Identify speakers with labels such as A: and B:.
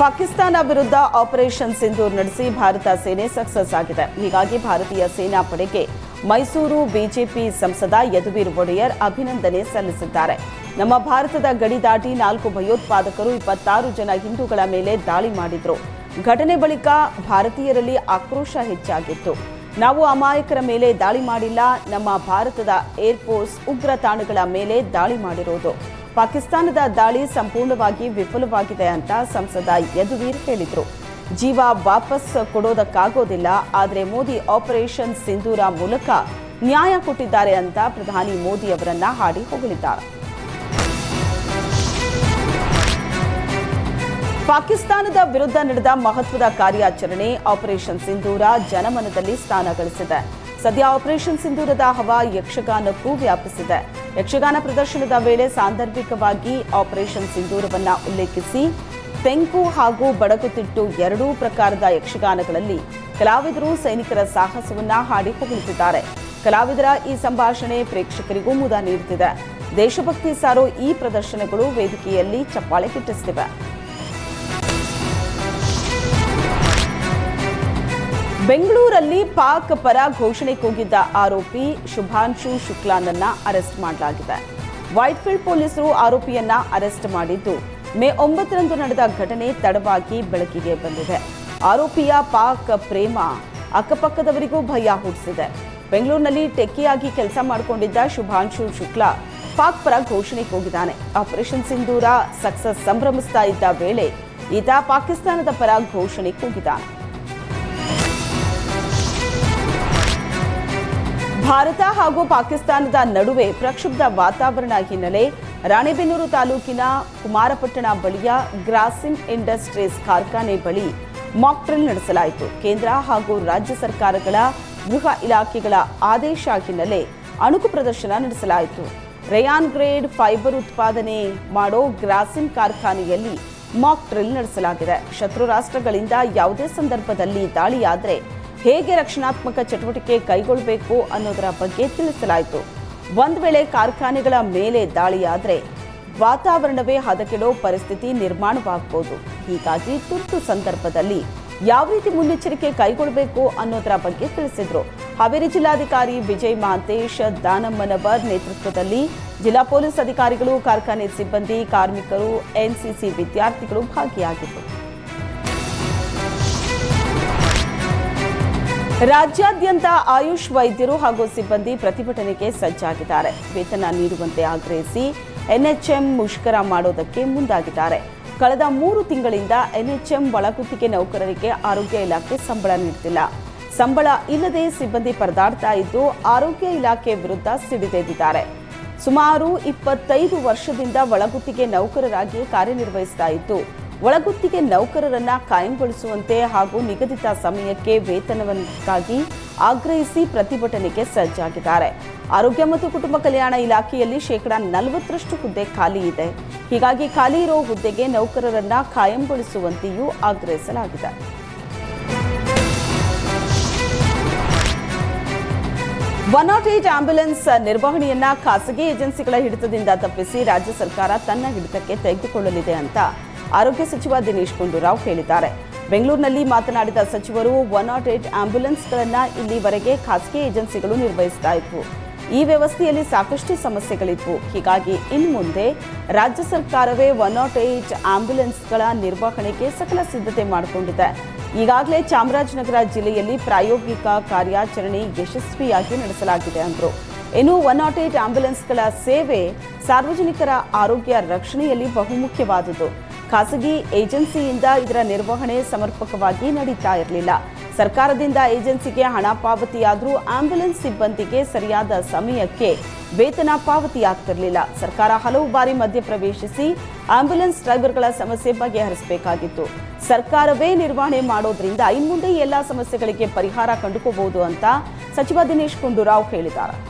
A: ಪಾಕಿಸ್ತಾನ ವಿರುದ್ಧ ಆಪರೇಷನ್ ಸಿಂಧೂರ್ ನಡೆಸಿ ಭಾರತ ಸೇನೆ ಸಕ್ಸಸ್ ಆಗಿದೆ. ಹೀಗಾಗಿ ಭಾರತೀಯ ಸೇನಾ ಪಡೆಗೆ ಮೈಸೂರು ಬಿಜೆಪಿ ಸಂಸದ ಯದುವೀರ್ ಒಡೆಯರ್ ಅಭಿನಂದನೆ ಸಲ್ಲಿಸಿದ್ದಾರೆ. ನಮ್ಮ ಭಾರತದ ಗಡಿ ದಾಟಿ ನಾಲ್ಕು ಭಯೋತ್ಪಾದಕರು ಇಪ್ಪತ್ತಾರು ಜನ ಹಿಂದೂಗಳ ಮೇಲೆ ದಾಳಿ ಮಾಡಿದ್ರು. ಘಟನೆ ಬಳಿಕ ಭಾರತೀಯರಲ್ಲಿ ಆಕ್ರೋಶ ಹೆಚ್ಚಾಗಿತ್ತು. ನಾವು ಅಮಾಯಕರ ಮೇಲೆ ದಾಳಿ ಮಾಡಿಲ್ಲ, ನಮ್ಮ ಭಾರತದ ಏರ್ಫೋರ್ಸ್ ಉಗ್ರ ತಾಣಗಳ ಮೇಲೆ ದಾಳಿ ಮಾಡಿರೋದು. ಪಾಕಿಸ್ತಾನದ ದಾಳಿ ಸಂಪೂರ್ಣವಾಗಿ ವಿಫಲವಾಗಿದೆ ಅಂತ ಸಂಸದ ಯದುವೀರ್ ಹೇಳಿದರು. ಜೀವ ವಾಪಸ್ ಕೊಡೋದಕ್ಕಾಗೋದಿಲ್ಲ, ಆದರೆ ಮೋದಿ ಆಪರೇಷನ್ ಸಿಂಧೂರ ಮೂಲಕ ನ್ಯಾಯ ಕೊಟ್ಟಿದ್ದಾರೆ ಅಂತ ಪ್ರಧಾನಿ ಮೋದಿ ಅವರನ್ನ ಹಾಡಿ ಹೊಗಳಿದ್ದಾರೆ. ಪಾಕಿಸ್ತಾನದ ವಿರುದ್ಧ ನಡೆದ ಮಹತ್ವದ ಕಾರ್ಯಾಚರಣೆ ಆಪರೇಷನ್ ಸಿಂಧೂರ ಜನಮನದಲ್ಲಿ ಸ್ಥಾನ ಗಳಿಸಿದೆ. ಸದ್ಯ ಆಪರೇಷನ್ ಸಿಂಧೂರದ ಹವಾ ಯಕ್ಷಗಾನಕ್ಕೂ ವ್ಯಾಪಿಸಿದೆ. ಯಕ್ಷಗಾನ ಪ್ರದರ್ಶನದ ವೇಳೆ ಸಾಂದರ್ಭಿಕವಾಗಿ ಆಪರೇಷನ್ ಸಿಂಧೂರವನ್ನ ಉಲ್ಲೇಖಿಸಿ, ತೆಂಕು ಹಾಗೂ ಬಡಗುತಿಟ್ಟು ಎರಡೂ ಪ್ರಕಾರದ ಯಕ್ಷಗಾನಗಳಲ್ಲಿ ಕಲಾವಿದರು ಸೈನಿಕರ ಸಾಹಸವನ್ನ ಹಾಡಿ ಹೊಗಳಿಸಿದ್ದಾರೆ ಕಲಾವಿದರ ಈ ಸಂಭಾಷಣೆ ಪ್ರೇಕ್ಷಕರಿಗೂ ಮುದ ನೀಡುತ್ತಿದೆ. ದೇಶಭಕ್ತಿ ಸಾರೋ ಈ ಪ್ರದರ್ಶನಗಳು ವೇದಿಕೆಯಲ್ಲಿ ಚಪ್ಪಾಳೆ ಗಿಟ್ಟಿಸುತ್ತಿವೆ ಬೆಂಗಳೂರಲ್ಲಿ ಪಾಕ್ ಪರ ಘೋಷಣೆ ಕೂಗಿದ್ದ ಆರೋಪಿ ಶುಭಾಂಶು ಶುಕ್ಲಾನನ್ನ ಅರೆಸ್ಟ್ ಮಾಡಲಾಗಿದೆ. ವೈಟ್ಫೀಲ್ಡ್ ಪೊಲೀಸರು ಆರೋಪಿಯನ್ನ ಅರೆಸ್ಟ್ ಮಾಡಿದ್ದು ಮೇ ಒಂಬತ್ತರಂದು ನಡೆದ ಘಟನೆ ತಡವಾಗಿ ಬೆಳಕಿಗೆ ಬಂದಿದೆ. ಆರೋಪಿಯ ಪಾಕ್ ಪ್ರೇಮ ಅಕ್ಕಪಕ್ಕದವರಿಗೂ ಭಯ ಹುಟ್ಟಿಸಿದೆ. ಬೆಂಗಳೂರಿನಲ್ಲಿ ಟೆಕ್ಕಿಯಾಗಿ ಕೆಲಸ ಮಾಡಿಕೊಂಡಿದ್ದ ಶುಭಾಂಶು ಶುಕ್ಲಾ ಪಾಕ್ ಪರ ಘೋಷಣೆ ಕೂಗಿದ್ದಾನೆ. ಆಪರೇಷನ್ ಸಿಂಧೂರ ಸಕ್ಸಸ್ ಸಂಭ್ರಮಿಸ್ತಾ ಇದ್ದ ವೇಳೆ ಈತ ಪಾಕಿಸ್ತಾನದ ಪರ ಘೋಷಣೆ ಕೂಗಿದ್ದಾನೆ. ಭಾರತ ಹಾಗೂ ಪಾಕಿಸ್ತಾನದ ನಡುವೆ ಪ್ರಕ್ಷುಬ್ಧ ವಾತಾವರಣ ಹಿನ್ನೆಲೆ ರಾಣೆಬೆನ್ನೂರು ತಾಲೂಕಿನ ಕುಮಾರಪಟ್ಟಣ ಬಳಿಯ ಗ್ರಾಸಿಮ್ ಇಂಡಸ್ಟ್ರೀಸ್ ಕಾರ್ಖಾನೆ ಬಳಿ ಮಾಕ್ ಡ್ರಿಲ್ ನಡೆಸಲಾಯಿತು. ಕೇಂದ್ರ ಹಾಗೂ ರಾಜ್ಯ ಸರ್ಕಾರಗಳ ಗೃಹ ಇಲಾಖೆಗಳ ಆದೇಶ ಹಿನ್ನೆಲೆ ಅಣುಕು ಪ್ರದರ್ಶನ ನಡೆಸಲಾಯಿತು. ರೇಯಾನ್ ಗ್ರೇಡ್ ಫೈಬರ್ ಉತ್ಪಾದನೆ ಮಾಡೋ ಗ್ರಾಸಿಮ್ ಕಾರ್ಖಾನೆಯಲ್ಲಿ ಮಾಕ್ ಡ್ರಿಲ್ ನಡೆಸಲಾಗಿದೆ. ಶತ್ರು ರಾಷ್ಟ್ರಗಳಿಂದ ಯಾವುದೇ ಸಂದರ್ಭದಲ್ಲಿ ದಾಳಿಯಾದರೆ ಹೇಗೆ ರಕ್ಷಣಾತ್ಮಕ ಚಟುವಟಿಕೆ ಕೈಗೊಳ್ಳಬೇಕು ಅನ್ನೋದರ ಬಗ್ಗೆ ತಿಳಿಸಲಾಯಿತು. ಒಂದು ವೇಳೆ ಕಾರ್ಖಾನೆಗಳ ಮೇಲೆ ದಾಳಿಯಾದರೆ ವಾತಾವರಣವೇ ಹದಕೆಡೋ ಪರಿಸ್ಥಿತಿ ನಿರ್ಮಾಣವಾಗಬಹುದು ಹೀಗಾಗಿ ತುರ್ತು ಸಂದರ್ಭದಲ್ಲಿ ಯಾವ ರೀತಿ ಮುನ್ನೆಚ್ಚರಿಕೆ ಕೈಗೊಳ್ಳಬೇಕು ಅನ್ನೋದರ ಬಗ್ಗೆ ತಿಳಿಸಿದರು. ಹಾವೇರಿ ಜಿಲ್ಲಾಧಿಕಾರಿ ವಿಜಯ್ ಮಹಾಂತೇಶ್ ದಾನಮ್ಮನವರ್ ನೇತೃತ್ವದಲ್ಲಿ ಜಿಲ್ಲಾ ಪೊಲೀಸ್ ಅಧಿಕಾರಿಗಳು, ಕಾರ್ಖಾನೆ ಸಿಬ್ಬಂದಿ, ಕಾರ್ಮಿಕರು, ಎನ್ಸಿಸಿ ವಿದ್ಯಾರ್ಥಿಗಳು ಭಾಗಿಯಾಗಿದ್ದರು. ರಾಜ್ಯಾದ್ಯಂತ ಆಯುಷ್ ವೈದ್ಯರು ಹಾಗೂ ಸಿಬ್ಬಂದಿ ಪ್ರತಿಭಟನೆಗೆ ಸಜ್ಜಾಗಿದ್ದಾರೆ. ವೇತನ ನೀಡುವಂತೆ ಆಗ್ರಹಿಸಿ ಎನ್ಎಚ್ಎಂ ಮುಷ್ಕರ ಮಾಡೋದಕ್ಕೆ ಮುಂದಾಗಿದ್ದಾರೆ. ಕಳೆದ ಮೂರು ತಿಂಗಳಿಂದ ಎನ್ಎಚ್ಎಂ ಒಳಗುತ್ತಿಗೆ ನೌಕರರಿಗೆ ಆರೋಗ್ಯ ಇಲಾಖೆ ಸಂಬಳ ನೀಡುತ್ತಿಲ್ಲ ಸಂಬಳ ಇಲ್ಲದೆ ಸಿಬ್ಬಂದಿ ಪರದಾಡ್ತಾ ಇದ್ದು ಆರೋಗ್ಯ ಇಲಾಖೆ ವಿರುದ್ಧ ಸಿಡಿದೆದ್ದಿದ್ದಾರೆ. ಸುಮಾರು ಇಪ್ಪತ್ತೈದು ವರ್ಷದಿಂದ ಒಳಗುತ್ತಿಗೆ ನೌಕರರಾಗಿ ಕಾರ್ಯನಿರ್ವಹಿಸ್ತಾ ಇದ್ದು ಒಳಗುತ್ತಿಗೆ ನೌಕರರನ್ನ ಕಾಯಂಗೊಳಿಸುವಂತೆ ಹಾಗೂ ನಿಗದಿತ ಸಮಯಕ್ಕೆ ವೇತನವನ್ನಿಗಾಗಿ ಆಗ್ರಹಿಸಿ ಪ್ರತಿಭಟನೆಗೆ ಸಜ್ಜಾಗಿದ್ದಾರೆ. ಆರೋಗ್ಯ ಮತ್ತು ಕುಟುಂಬ ಕಲ್ಯಾಣ ಇಲಾಖೆಯಲ್ಲಿ ಶೇಕಡಾ ನಲವತ್ತರಷ್ಟು ಹುದ್ದೆ ಖಾಲಿ ಇದೆ. ಹೀಗಾಗಿ ಖಾಲಿ ಇರೋ ಹುದ್ದೆಗೆ ನೌಕರರನ್ನ ಕಾಯಂಗೊಳಿಸುವಂತೆಯೂ ಆಗ್ರಹಿಸಲಾಗಿದೆ. ಒನ್ ನಾಟ್ ಏಟ್ ಆಂಬ್ಯುಲೆನ್ಸ್ ನಿರ್ವಹಣೆಯನ್ನ ಖಾಸಗಿ ಏಜೆನ್ಸಿಗಳ ಹಿಡಿತದಿಂದ ತಪ್ಪಿಸಿ ರಾಜ್ಯ ಸರ್ಕಾರ ತನ್ನ ಹಿಡಿತಕ್ಕೆ ತೆಗೆದುಕೊಳ್ಳಲಿದೆ ಅಂತ ಆರೋಗ್ಯ ಸಚಿವ ದಿನೇಶ್ ಗುಂಡೂರಾವ್ ಹೇಳಿದ್ದಾರೆ. ಬೆಂಗಳೂರಿನಲ್ಲಿ ಮಾತನಾಡಿದ ಸಚಿವರು, ಒನ್ ನಾಟ್ ಏಟ್ ಆಂಬ್ಯುಲೆನ್ಸ್ಗಳನ್ನು ಇಲ್ಲಿವರೆಗೆ ಖಾಸಗಿ ಏಜೆನ್ಸಿಗಳು ನಿರ್ವಹಿಸ್ತಾ ಇದ್ವು. ಈ ವ್ಯವಸ್ಥೆಯಲ್ಲಿ ಸಾಕಷ್ಟು ಸಮಸ್ಯೆಗಳಿದ್ವು. ಹೀಗಾಗಿ ಇನ್ನು ಮುಂದೆ ರಾಜ್ಯ ಸರ್ಕಾರವೇ ಒನ್ ನಾಟ್ ಏಟ್ ಆಂಬ್ಯುಲೆನ್ಸ್ಗಳ ನಿರ್ವಹಣೆಗೆ ಸಕಲ ಸಿದ್ಧತೆ ಮಾಡಿಕೊಂಡಿದೆ. ಈಗಾಗಲೇ ಚಾಮರಾಜನಗರ ಜಿಲ್ಲೆಯಲ್ಲಿ ಪ್ರಾಯೋಗಿಕ ಕಾರ್ಯಾಚರಣೆ ಯಶಸ್ವಿಯಾಗಿ ನಡೆಸಲಾಗಿದೆ ಅಂದರು. ಇನ್ನು ಒನ್ ನಾಟ್ ಏಟ್ ಆಂಬ್ಯುಲೆನ್ಸ್ಗಳ ಸೇವೆ ಸಾರ್ವಜನಿಕರ ಆರೋಗ್ಯ ರಕ್ಷಣೆಯಲ್ಲಿ ಬಹುಮುಖ್ಯವಾದುದು. ಖಾಸಗಿ ಏಜೆನ್ಸಿಯಿಂದ ಇದರ ನಿರ್ವಹಣೆ ಸಮರ್ಪಕವಾಗಿ ನಡೀತಾ ಇರಲಿಲ್ಲ. ಸರ್ಕಾರದಿಂದ ಏಜೆನ್ಸಿಗೆ ಹಣ ಪಾವತಿಯಾದರೂ ಆಂಬ್ಯುಲೆನ್ಸ್ ಸಿಬ್ಬಂದಿಗೆ ಸರಿಯಾದ ಸಮಯಕ್ಕೆ ವೇತನ ಪಾವತಿಯಾಗ್ತಿರಲಿಲ್ಲ. ಸರ್ಕಾರ ಹಲವು ಬಾರಿ ಮಧ್ಯಪ್ರವೇಶಿಸಿ ಆಂಬ್ಯುಲೆನ್ಸ್ ಡ್ರೈವರ್ಗಳ ಸಮಸ್ಯೆ ಬಗೆಹರಿಸಬೇಕಾಗಿತ್ತು. ಸರ್ಕಾರವೇ ನಿರ್ವಹಣೆ ಮಾಡೋದ್ರಿಂದ ಇನ್ಮುಂದೆ ಮುಂದೆ ಎಲ್ಲ ಸಮಸ್ಯೆಗಳಿಗೆ ಪರಿಹಾರ ಕಂಡುಕೋಬಹುದು ಅಂತ ಸಚಿವ ದಿನೇಶ್ ಗುಂಡೂರಾವ್ ಹೇಳಿದ್ದಾರೆ.